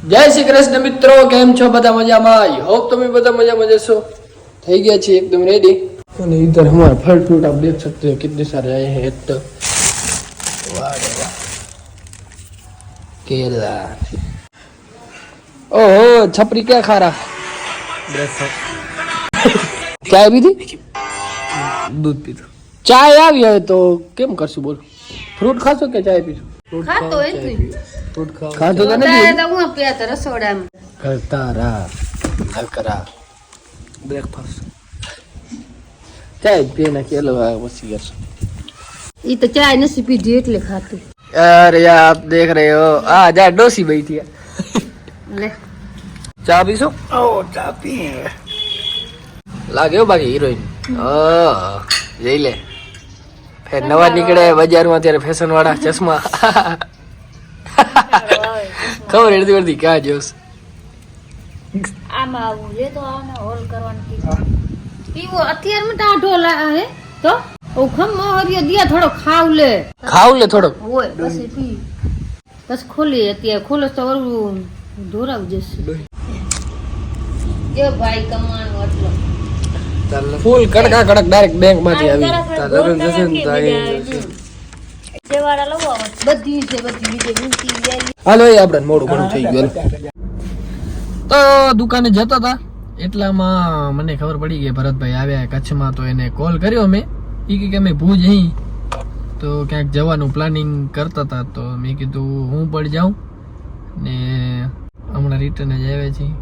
જય શ્રી કૃષ્ણ મિત્રો કેમ છો બધા મજામાં आई होप તમે બધા મજામાં જશો થઈ ગયા છે एकदम रेडी અને इधर हमारा फल फ्रूट आप देख सकते हो कितने सारे आए हैं तो वाह रे वाह केला ओहो छपरी क्या खा रहा ચાય પીધી દૂધ પીધું ચાય આવી હવે તો કેમ કરશું બોલ ફ્રૂટ ખાશો કે ચાય પીશો ખાતો હોય જ નહીં ફ્રૂટ ખાવ ખાતો તો નથી? તો હું પ્યા તો રસોડામાં. કરતા રા નકરા. બ્રેકફાસ્ટ ચાય પી નાખી એટલે પછી કરશું? એ તો ચાય નથી પીધી એટલે ખાતું. અરે આપ દેખ રહે હો. આ જા ડોસી બેઠી લે. ચા પીશો? ઓ ચા પી લાગ્યો બાકી હિરોઈન. હા જઈ લે. ફેર નવા નીકળે બજારમાં ત્યારે ફેશન વાળા ચશ્મા. ખબર એડતી પડતી ક્યાં જોશ. આમાં આવું છે તો આને હોલ કરવાનું પીવો અત્યારમાં ટાઢો લા હે તો? ઓ ખમો હરિયો દિયા થોડો ખાવ લે. ખાવ લે થોડોક. ઓય બસ પી. બસ ખોલી અત્યારે. ખોલો તો વરું ધોરાવ જશે. જો ભાઈ કમાણો એટલો ફૂલ કડકા કડક ડાયરેક્ટ બેંકમાંથી આવી. તાર લગ્ન જશે ને તો જાય હાલો એ આપણે મોડું ઘણું થઈ ગયું. તો દુકાને જતા હતા એટલામાં મને ખબર પડી કે ભરતભાઈ આવ્યા કચ્છમાં તો એને કોલ કર્યો મેં. એ કે અમે ભુજ અહીં. તો ક્યાંક જવાનું પ્લાનિંગ કરતા હતા તો મેં કીધું હું પણ જાઉં. ને હમણાં રિટર્ન જ આવ્યા છીએ.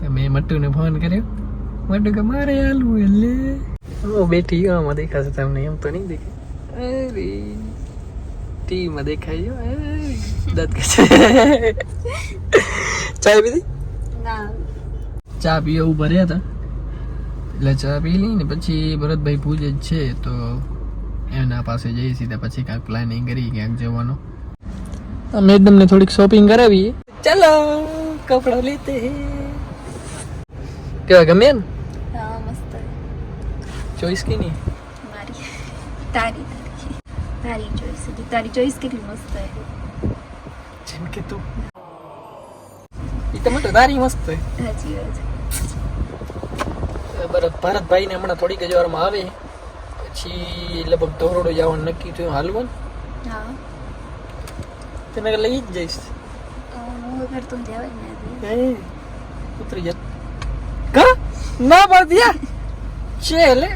તો મેં મટ્ટુને ફોન કર્યો. મટ્ટુ કે મારે હાલવું એટલે હું બેઠી આમાં દેખાશે તમને એમ તો નહીં દેખાય. અરે. ટીવીમાં દેખાય જો અરે, દાંત કાઢે. ચાય પીધી? ના. ચા પીએ ઊભા રહ્યા હતા. એટલે ચા પી લઈ ને પછી ભરતભાઈ પૂજે જ છે તો એના પાસે જઈએ સીધા પછી કાંઈક પ્લાનિંગ કરી ક્યાંક જવાનો. તમને થોડીક શોપિંગ કરાવીએ. ચલો કપડાં લેતે કેવા ગમે ને? ચોઈસ કે નહીં? મારી. તારી તારી. ચોઈસ તારી ચોઈસ કેટલી મસ્ત છે. જેમ કે તું. એ તો માટે તારી મસ્ત છે. સાચી વાત ભરત ભરતભાઈ ને હમણાં થોડીક જ વારમાં આવે. પછી લગભગ ધોરડો જવાનું નક્કી થયું. હાલવું હા. તેને લઈ જ જઈશ. વગર તો ઉતરી જા. કા? ના પડતી છે એટલે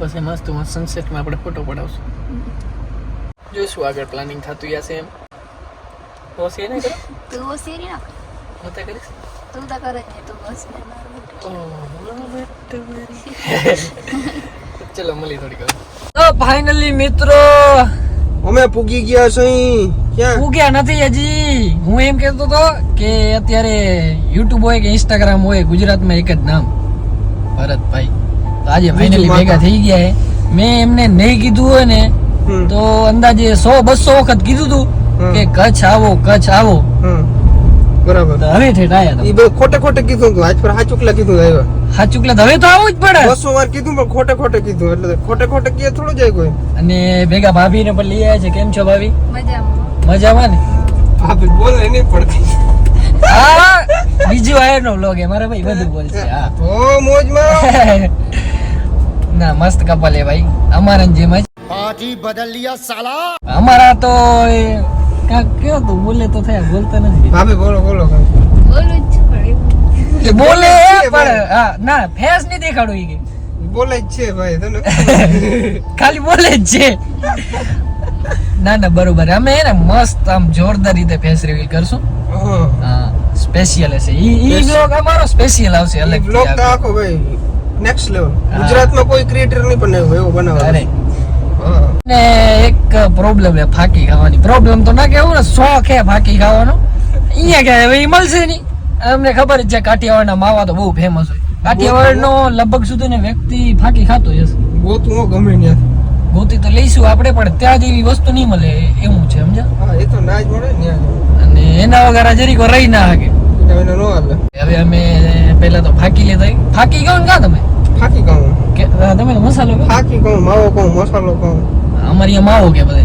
બસ એ મસ્ત મસ્ત સનસેટમાં આપણે ફોટો પડાવશું. જોઈશું આગળ પ્લાનિંગ થતું હશે એમ. તો છે નહીં તું શેરી ના? હું તો કરીશ. તું તો કરે છે તું બસ ચલો મળી થોડી વાર. તો ફાઇનલી મિત્રો અમે પૂગી ગયા છીએ ક્યાં? ઉગ્યા નથી હજી. હું એમ કહેતો તો કે અત્યારે યુટ્યુબ હોય કે ઇન્સ્ટાગ્રામ હોય ગુજરાતમાં એક જ નામ. ભરતભાઈ. તો આજે ફાઇનલી ભેગા થઈ ગયા છે મેં એમને નહીં કીધું હોય ને તો અંદાજે સો બસો વખત કીધું તું કે કચ્છ આવો કચ્છ આવો. બરાબર. હવે ઠેઠ આયા ઈ ખોટે ખોટે કીધું તું આજ પર હાચુકલા કીધું આવ્યા. સાચું હવે તો આવું જ પડે. બસો વાર કીધું પણ ખોટે ખોટે કીધું. એટલે ખોટે ખોટે કીએ થોડું જાય કોઈ. અને ભેગા ભાભીને પણ લઈ આવ્યા છે. કેમ છો ભાભી? મજામાં. મજામાં ને? ભાભી બોલે નહીં પડતી હા બીજું આયર નો વ્લોગ એ મારા ભાઈ બધું બોલશે હા. ઓ મોજમાં ના મસ્ત કપલ એ ભાઈ. અમારા જેમ જ. અમારા તો કા કયો તો બોલે તો થયા બોલતા નથી. ભાભી બોલો બોલો બોલું જ છું પણ એ બોલે પણ હા ના ફેસ નહીં દેખાડું ઈ કે. બોલે જ છે ભાઈ તને ખાલી બોલે જ છે. ના ના બરોબર. અમે મસ્ત આમ જોરદાર રીતે ફેસ રિવીલ કરશું. હા. સ્પેશિયલ હશે. ઈ ઈ બ્લોગ અમારો સ્પેશિયલ આવશે અલગ બ્લોગ તો આખો ભાઈ નેક્સ્ટ લેવલ ગુજરાતમાં કોઈ ક્રિએટર નહીં બનાવ્યો એવો બનાવવાનો અરે. ને એક પ્રોબ્લેમ હે ફાકી ખાવાની. પ્રોબ્લેમ તો ના કેવું ને શોખ હે ફાકી ખાવાનો. અહીંયા કે હવે ઈ મળશે નહીં. અમને ખબર જ છે કાઠિયાવાડના માવા તો બહુ ફેમસ હોય. કાઠિયાવાડનો લગભગ સુધી ને વ્યક્તિ ફાકી ખાતો હશે. ગોતું ગમે ત્યાં. ગોતી તો લઈશું આપણે પણ ત્યાં જેવી વસ્તુ નહીં મળે એવું છે સમજ્યા? હા એ તો ના જ મળે ને અને એના વગર જરીકો રહી ના શકે. એને નો હાલે? હવે અમે પહેલા તો ફાકી લેતા ફાકી કહો ને કા તમે? ફાકી કહો કે તમે તો મસાલો કહો. ફાકી કહો માવો કહો મસાલો કહો. અમારી માવો કે બધે.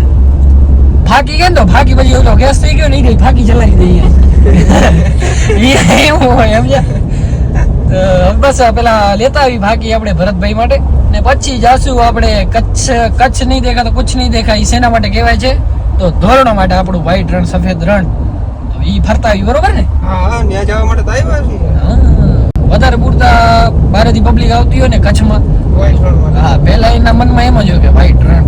ફાકી કે તો ફાકી પછી ઓલો ગેસ થઈ ગયો નહીં ફાકી ચલાવી દઈએ. એવું હોય સમજ્યા? બસ પેલા લેતા આવી ફાકી આપણે ભરતભાઈ માટે. ને પછી જાશું આપણે કચ્છ કચ્છ નહીં દેખા તો કુછ નહીં દેખા એ શેના માટે કહેવાય છે. તો ધોરણો માટે આપણું વ્હાઈટ રણ સફેદ રણ. ઈ ફરતા આવી બરોબર ને? હા ન્યા જવા માટે તો આવ્યા છીએ. વધારે પૂરતા બહારેથી પબ્લિક આવતી હોય ને કચ્છમાં હા પહેલા એના મનમાં એમ જ હોય કે ભાઈ ટ્રેન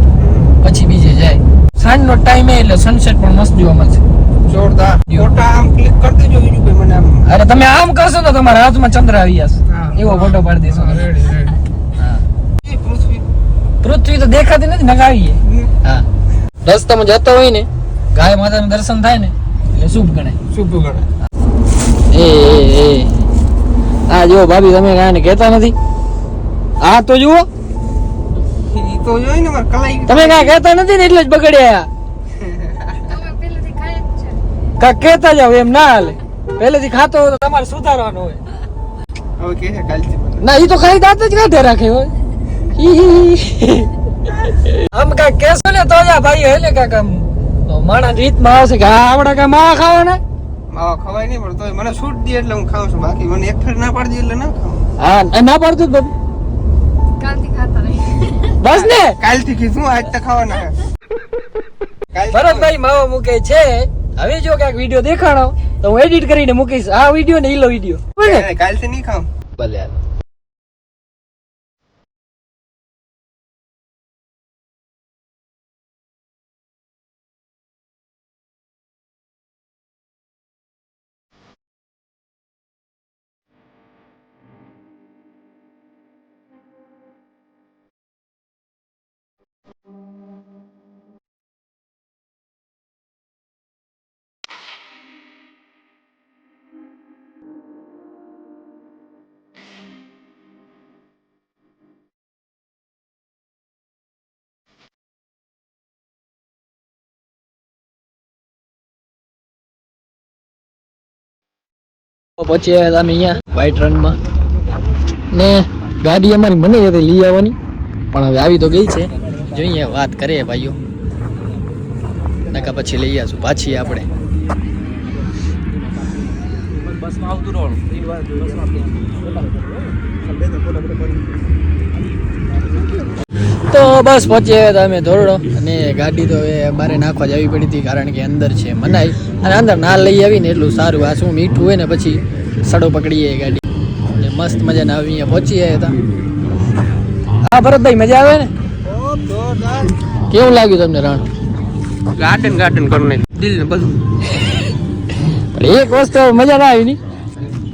પછી બીજે જાય. સાંજનો ટાઈમ એટલે સનસેટ પણ મસ્ત જોવા મળશે. જોરદાર. ફોટા આમ ક્લિક કરી દેજો બીજું કોઈ મને આમ. અરે તમે આમ કરશો તો તમારા હાથમાં ચંદ્ર આવી જશે. એવો ફોટો પાડી દેશો. હા. એ પૃથ્વી. પૃથ્વી તો દેખાતી નથી નગાવીએ. હા. રસ્તામાં જતો હોય ને ગાય માતાનું દર્શન થાય ને એટલે શુભ ગણાય. શુભ ગણાય. એ એ એ. આ જો ભાભી તમે કાંઈ કહેતા નથી? આ તો જુઓ. તો જોઈ ને મારે કલાઈ તમે કાંઈ કહેતા નથી ને એટલે જ બગડ્યા. કાંઈક કહેતા જાવ એમ ના હાલે. પહેલેથી ખાતો હોય તો તમારે સુધારવાનો હોય. હવે કે છે કાલથી ના ઈ તો ખાલી દાંત જ કાઢે રાખે હોય. આમ કા કહેશો ને તો જ ભાઈ હેલે આમ તો માણસ રીતમાં આવશે કે આ આવડા કાંઈ માવા ખાવાના? માવા ખવાય નહીં પણ તોય મને છૂટ દે એટલે હું ખાઉં છું. બાકી મને એક ફેર ના પાડી દે એટલે ના ખાઉં. હા ના પાડતું જ બાપુ બસ ને? કાલથી કીધું આજ તો ખાવાના છે. કાલથી ભરતભાઈ માવા મૂકે છે. હવે જો કાંઈક વીડિયો દેખાડો તો હું એડિટ કરીને મૂકીશ. આ વીડિયો ને ઈલો વીડિયો. કાલથી નહીં ખાઉં. ભલે પછી આવ્યા અમે અહીંયા વ્હાઈટ રનમાં ને ગાડી અમારી મને હતી લઈ આવવાની. પણ હવે આવી તો ગઈ છે. જોઈએ વાત કરીએ ભાઈઓ. નકા પછી લઈ આવશું પાછી આપણે. તો બસ પહોંચી આવ્યા હતા અમે ધોરડો અને ગાડી તો હવે બારે નાખવા જવી પડી હતી કારણ કે અંદર છે મનાઈ. અને અંદર ના લઈ આવીને એટલું સારું આ શું મીઠું હોય ને પછી સડો પકડીએ ગાડી. એટલે મસ્ત મજાના આવી અહીંયા પહોંચી આવ્યા હતા. હા ભરતભાઈ મજા આવે ને? કેવું લાગ્યું તમને રણ? ગાર્ડન ગાર્ડન કરું ને દિલ ને બધું. પણ એક વસ્તુ મજા ના આવી ની.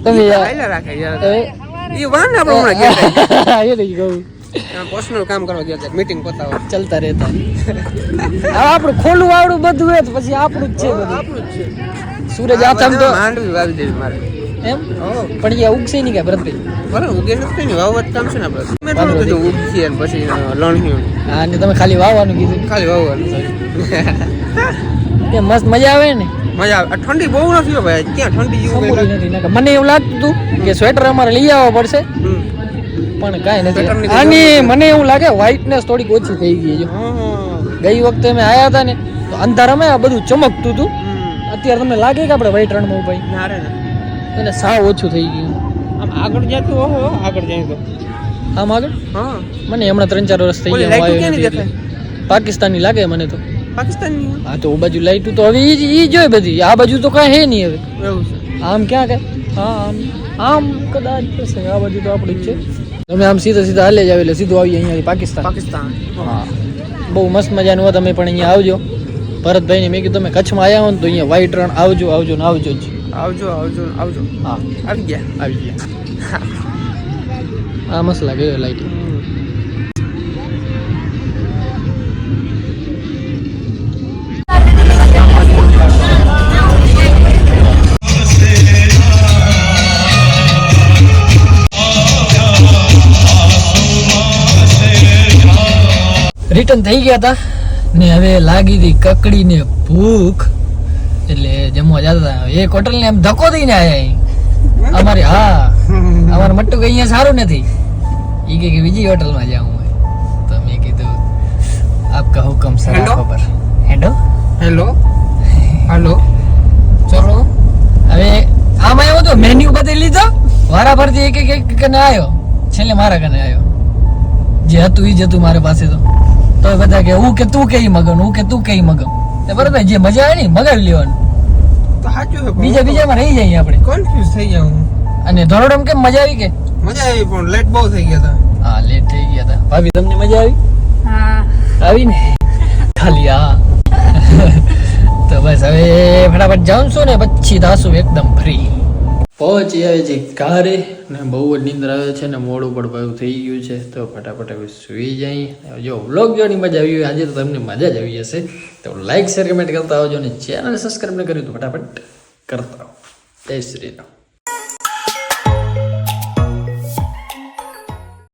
તમે યાર રાખે યાર. એ એ વાન આપણે હમણાં ગયા એ નહીં કહું. પર્સનલ કામ કરવા ગયા હતા મીટિંગ પતાવો ચાલતા રહેતા. હવે આપણું ખોલું આવડું બધું તો પછી આપણું જ છે બધું. આપણું જ છે. સૂરજ આથમ તો માંડવી વાવી દેવી મારે. એમ? પણ એ ઉગશે નહીં કે ભરતભાઈ બરાબર ઉગે નથી ને વાવત કામ છે ને આપણે. તમે કીધું ઉગશે અને પછી લણ્યું. હા ને તમે ખાલી વાવવાનું કીધું. ખાલી વાવવાનું કે મસ્ત મજા આવે ને? મજા આવે. ઠંડી બહુ નથી ભાઈ ક્યાં ઠંડી જેવું નથી મને એવું લાગતું હતું કે સ્વેટર અમારે લઈ આવવા પડશે. પણ કાંઈ નથી. આની મને એવું લાગે વ્હાઇટનેસ થોડીક ઓછી થઈ ગઈ છે. ગઈ વખતે અમે આવ્યા હતા ને તો અંધારામાં આ બધું ચમકતું હતું. અત્યારે તમને લાગે કે આપણે વ્હાઈટ રણમાં ભાઈ ના રે ના. એને સાવ ઓછું થઈ ગયું. આમ આગળ જતું ઓહો આગળ જાય તો. આમ આગળ? હા. મને હમણાં ત્રણ ચાર વર્ષ થઈ ગયા. પાકિસ્તાની લાગે મને તો. પાકિસ્તાનની? હા તો ઓ બાજુ લાઈટું તો હવે ઈ ઈ જોઈ બધી. આ બાજુ તો કાંઈ હે નહીં હવે. આમ ક્યાં કે? હા આમ આમ કદાચ થશે આ બાજુ તો આપણી છે. તમે આમ સીધા સીધા હાલે જ આવે એટલે સીધું આવીએ અહીંયાથી પાકિસ્તાન. પાકિસ્તાન. હા. બહુ મસ્ત મજાનું હોય તમે પણ અહીંયા આવજો. ભરતભાઈને મેં કીધું તમે કચ્છમાં આવ્યા હો ને તો અહીંયા વ્હાઈટ રણ આવજો આવજો ને આવજો જ. આવજો આવજો આવજો. હા. આવી ગયા. આવી ગયા. આ મસ્ત લાગે લાઈટ રિટર્ન થઈ ગયા હતા ને હવે લાગી હતી કકડી ને ભૂખ. એટલે જમવા જતા હતા એક હોટલ ને આમ ધક્કો દઈને આયા અહીં. અમારે હા. અમારે મટ્ટુ કે અહીંયા સારું નથી. એ કે કે બીજી હોટલમાં જાઉં હોય તો મેં કીધું આપકા હુકમ સર ખબર હેડો? હેલો? હેલો? હાલો ચલો? હવે આમાં એવું તો મેન્યુ બધે લીધો. વારા ફરતી એક એક એક કને આવ્યો છેલ્લે મારા કને આવ્યો જે હતું એ જ હતું મારી પાસે તો. તો બધા કે હું કે તું કે મગન હું કે તું કે મગન. બરાબર જે મજા આવે ને મગાવી લેવાનું. તો સાચું છે બીજા બીજામાં રહી જઈએ આપણે. કન્ફ્યુઝ થઈ જાવ હું. અને ધોરડમ કેમ મજા આવી કે? મજા આવી પણ લેટ બહુ થઈ ગયા હતા હા લેટ થઈ ગયા હતા ભાભી તમને મજા આવી? હા. આવી ને? ખાલી હા તો બસ હવે ફટાફટ જાઉં છું ને પછી થાશું એકદમ ફ્રી પહોંચી આવે છે કારે ને બહુ જ નિંદર આવે છે ને મોડું પણ બહુ થઈ ગયું છે. તો ફટાફટ હવે સુઈ જાય. જો વ્લોગ જોવાની મજા આવી હોય, આજે તો તમને મજા જ આવી હશે. તો લાઇક શેર કમેન્ટ કરતા આવજો ને ચેનલ સબસ્ક્રાઈબ ન કર્યું તો ફટાફટ કરતા આવો જય શ્રી રામ.